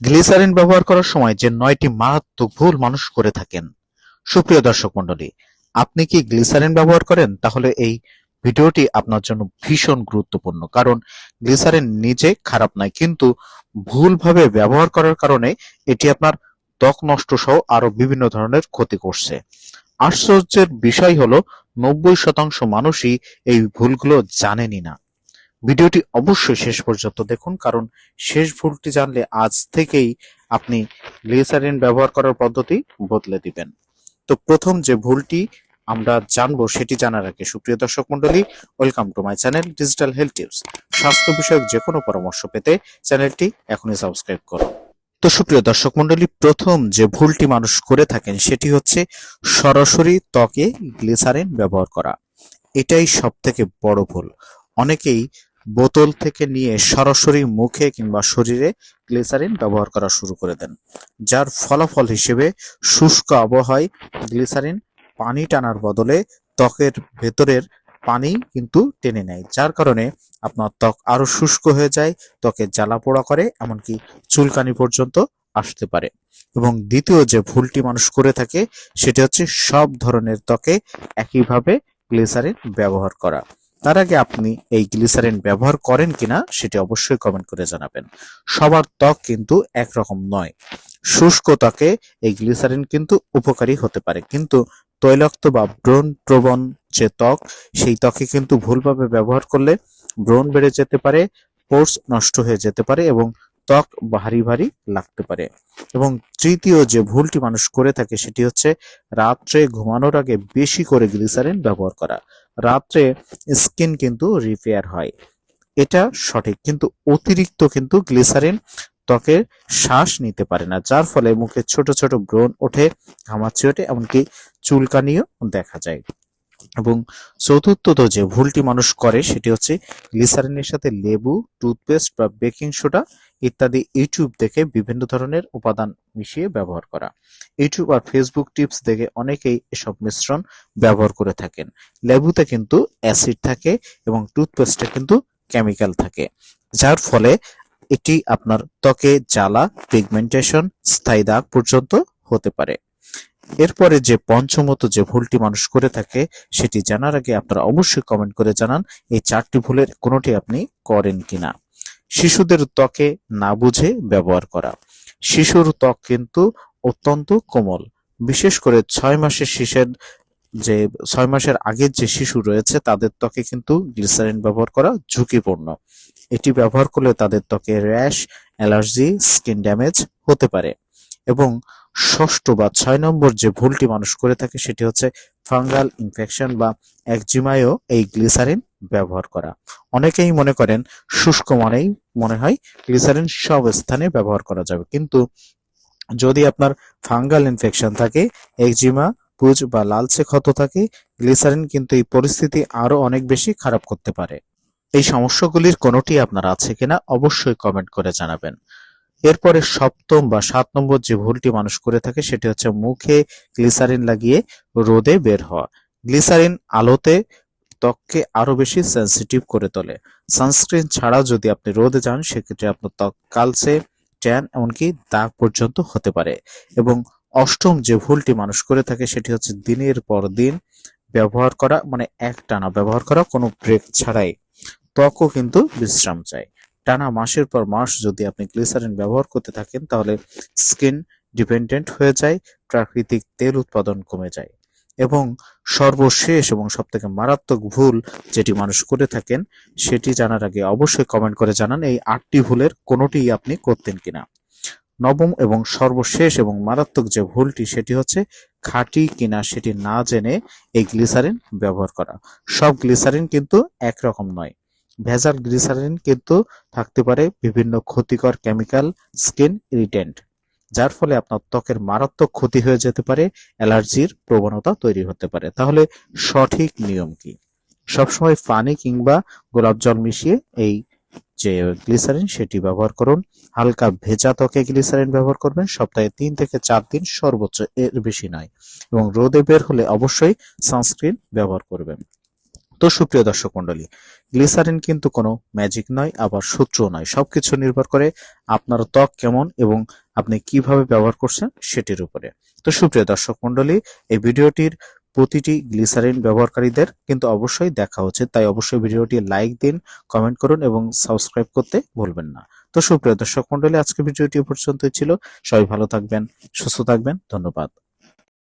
Glycerine ব্যবহার করার সময় যে নয়টি মারাত্মক ভুল মানুষ করে থাকেন। সুপ্রিয় দর্শক মন্ডলী আপনি কি গ্লিসারিন ব্যবহার করেন? তাহলে এই ভিডিওটি আপনার জন্য ভীষণ গুরুত্বপূর্ণ, কারণ গ্লিসারিন নিজে খারাপ নয়, কিন্তু ভুলভাবে ব্যবহার করার কারণে এটি আপনার ত্বক নষ্ট সহ আরও বিভিন্ন ধরনের ক্ষতি করছে। আশ্চর্যের বিষয় হলো, নব্বই শতাংশ মানুষই এই ভুলগুলো জানেনই না। ভিডিওটি অবশ্যই শেষ পর্যন্ত দেখুন, কারণ শেষ ভুলটি জানলে আজ থেকেই আপনি গ্লিসারিন ব্যবহার করার পদ্ধতি বদলে দিবেন। তো প্রথম যে ভুলটি আমরা জানব সেটি জানার আগে সুপ্রিয় দর্শক মন্ডলী welcome to my channel digital health tips. স্বাস্থ্য বিষয়ক যে কোনো পরামর্শ পেতে চ্যানেলটি এখনই সাবস্ক্রাইব করুন তো সুপ্রিয় দর্শক মন্ডলী প্রথম যে ভুলটি মানুষ করে থাকেন সেটি হচ্ছে সরাসরি ত্বকে গ্লিসারিন ব্যবহার করা। এটাই সব থেকে বড় ভুল। অনেকেই বোতল থেকে নিয়ে সরাসরি মুখে কিংবা শরীরে গ্লিসারিন ব্যবহার করা শুরু করে দেন, যার ফলাফল হিসেবে শুষ্ক আবহাওয়ায় গ্লিসারিন পানি টানার বদলে ত্বকের ভেতরের পানি কিন্তু টেনে নেয়, যার কারণে আপনার ত্বক আরও শুষ্ক হয়ে যায়, ত্বকে জ্বালা পোড়া করে, এমনকি চুলকানি পর্যন্ত আসতে পারে। এবং দ্বিতীয় যে ভুলটি মানুষ করে থাকে, সেটি হচ্ছে সব ধরনের ত্বকে একইভাবে গ্লিসারিন ব্যবহার করা। তার আগে আপনি এই গ্লিসারিন ব্যবহার করেন কিনা সেটি অবশ্যই কমেন্ট করে জানাবেন। সবার ত্বক কিন্তু একরকম নয়। শুষ্ক ত্বকে এই গ্লিসারিন কিন্তু উপকারী হতে পারে। কিন্তু তৈলাক্ত বা ব্রণ প্রবণ যে ত্বক, সেই ত্বকে কিন্তু ভুলভাবে ব্যবহার করলে ব্রণ বেড়ে যেতে পারে, পোর্স নষ্ট হয়ে যেতে পারে এবং ত্বক ভারী ভারী লাগতে পারে। এবং তৃতীয় যে ভুলটি মানুষ করে থাকে সেটি হচ্ছে রাত্রে ঘুমানোর আগে বেশি করে গ্লিসারিন ব্যবহার করা। রাত্রে স্কিন কিন্তু রিপেয়ার হয়। এটা সঠিক, কিন্তু অতিরিক্ত কিন্তু গ্লিসারিন ত্বকের শ্বাস নিতে পারে না, যার ফলে মুখে ছোট ছোট ব্রণ ওঠে, ঘামাচি ওঠে, এমনকি চুলকানিও দেখা যায়। এবং চতুর্থত যে ভুলটি মানুষ করে সেটি হচ্ছে গ্লিসারিনের সাথে লেবু, টুথপেস্ট বা বেকিং সোডা ইত্যাদি ইউটিউব দেখে বিভিন্ন ধরনের উপাদান মিশিয়ে ব্যবহার করা। ইউটিউব আর ফেসবুক টিপস দেখে অনেকেই এসব মিশ্রণ ব্যবহার করে থাকেন। লেবুতে কিন্তু অ্যাসিড থাকে এবং টুথপেস্টে কিন্তু কেমিক্যাল থাকে, যার ফলে এটি আপনার ত্বকে জ্বালা, পিগমেন্টেশন, স্থায়ী দাগ পর্যন্ত হতে পারে। এরপরে যে পঞ্চমত যে ভুলটি মানুষ করে থাকে, সেটি জানার আগে আপনারা অবশ্যই কমেন্ট করে জানান, এই চারটি ভুলের কোনোটি আপনি করেন কিনা। শিশুদের ত্বকে না বুঝে ব্যবহার করা। শিশুর ত্বক কিন্তু অত্যন্ত কোমল। বিশেষ করে ছয় মাসের শিশের যে, ছয় মাসের আগের যে শিশু রয়েছে, তাদের ত্বকে কিন্তু গ্লিসারিন ব্যবহার করা ঝুঁকিপূর্ণ। এটি ব্যবহার করলে তাদের ত্বকে র্যাশ, অ্যালার্জি, স্কিন ড্যামেজ হতে পারে। এবং ষষ্ঠ বা ছয় নম্বর যে ভুলটি মানুষ করে থাকে সেটি হচ্ছে ফাঙ্গাল ইনফেকশন বা একজিমায়ও এই গ্লিসারিন ব্যবহার করা। অনেকেই মনে করেন শুষ্ক মানেই মনে হয় গ্লিসারিন সব স্থানে ব্যবহার করা যাবে। কিন্তু যদি আপনার ফাঙ্গাল ইনফেকশন থাকে, একজিমা, পুজ বা লালচে ক্ষত থাকে, গ্লিসারিন কিন্তু এই পরিস্থিতি আরও অনেক বেশি খারাপ করতে পারে। এই সমস্যাগুলির কোনোটি আপনার আছে কিনা অবশ্যই কমেন্ট করে জানাবেন। এরপরে সপ্তম বা সাত নম্বর যে ভুলটি মানুষ করে থাকে, সেটি হচ্ছে মুখে গ্লিসারিন লাগিয়ে রোদে বের হওয়া। গ্লিসারিন আলোতে ত্বককে আরও বেশি সেন্সিটিভ করে তোলে। সানস্ক্রিন ছাড়া যদি আপনি রোদে যান, সেক্ষেত্রে আপনার ত্বক কালচে ট্যান এমনকি দাগ পর্যন্ত হতে পারে। এবং অষ্টম যে ভুলটি মানুষ করে থাকে, সেটি হচ্ছে দিনের পর দিন ব্যবহার করা মানে একটানা ব্যবহার করা, কোনো ব্রেক ছাড়াই। ত্বকও কিন্তু বিশ্রাম চায়। টানা মাসের পর মাস যদি আপনি গ্লিসারিন ব্যবহার করতে থাকেন, তাহলে স্কিন ডিপেন্ডেন্ট হয়ে যায়, প্রাকৃতিক তেল উৎপাদন কমে যায়। এবং সর্বশেষ এবং সবথেকে মারাত্মক ভুল যেটি মানুষ করে থাকেন, সেটি জানার আগে অবশ্যই কমেন্ট করে জানান এই আটটি ভুলের কোনোটি আপনি করতেন কিনা। নবম এবং সর্বশেষ এবং মারাত্মক যে ভুলটি, সেটি হচ্ছে খাঁটি কিনা সেটি না জেনে এই গ্লিসারিন ব্যবহার করা। সব গ্লিসারিন কিন্তু একরকম নয়। ভেজাল গ্লিসারিন কিন্তু থাকতে পারে বিভিন্ন ক্ষতিকর কেমিক্যাল স্কিন ইরিটেন্ট, যার ফলে আপনার ত্বকের মারাত্মক ক্ষতি হয়ে যেতে পারে, অ্যালার্জির প্রবণতা তৈরি হতে পারে। তাহলে সঠিক নিয়ম কি? সবসময় পানি কিংবা গোলাপ জল মিশিয়ে এই যে গ্লিসারিন সেটি ব্যবহার করুন। হালকা ভেজা ত্বকে গ্লিসারিন ব্যবহার করবেন। সপ্তাহে তিন থেকে চার দিন সর্বোচ্চ এর বেশি নয় এবং রোদে বের হলে অবশ্যই সানস্ক্রিন ব্যবহার করবেন। তো সুপ্রিয় দর্শক মন্ডলী গ্লিসারিন কিন্তু কোনো ম্যাজিক নয়, আবার সূত্রও নয়। সবকিছু নির্ভর করে আপনার ত্বক কেমন এবং আপনি কীভাবে ব্যবহার করছেন সেটির উপরে। তো সুপ্রিয় দর্শক মন্ডলী এই ভিডিওটির প্রতিটি গ্লিসারিন ব্যবহারকারীদের কিন্তু অবশ্যই দেখা উচিত, তাই অবশ্যই ভিডিওটি লাইক দিন, কমেন্ট করুন এবং সাবস্ক্রাইব করতে ভুলবেন না। তো সুপ্রিয় দর্শক মন্ডলী আজকে ভিডিওটি পর্যন্তই ছিল। সবাই ভালো থাকবেন, সুস্থ থাকবেন, ধন্যবাদ।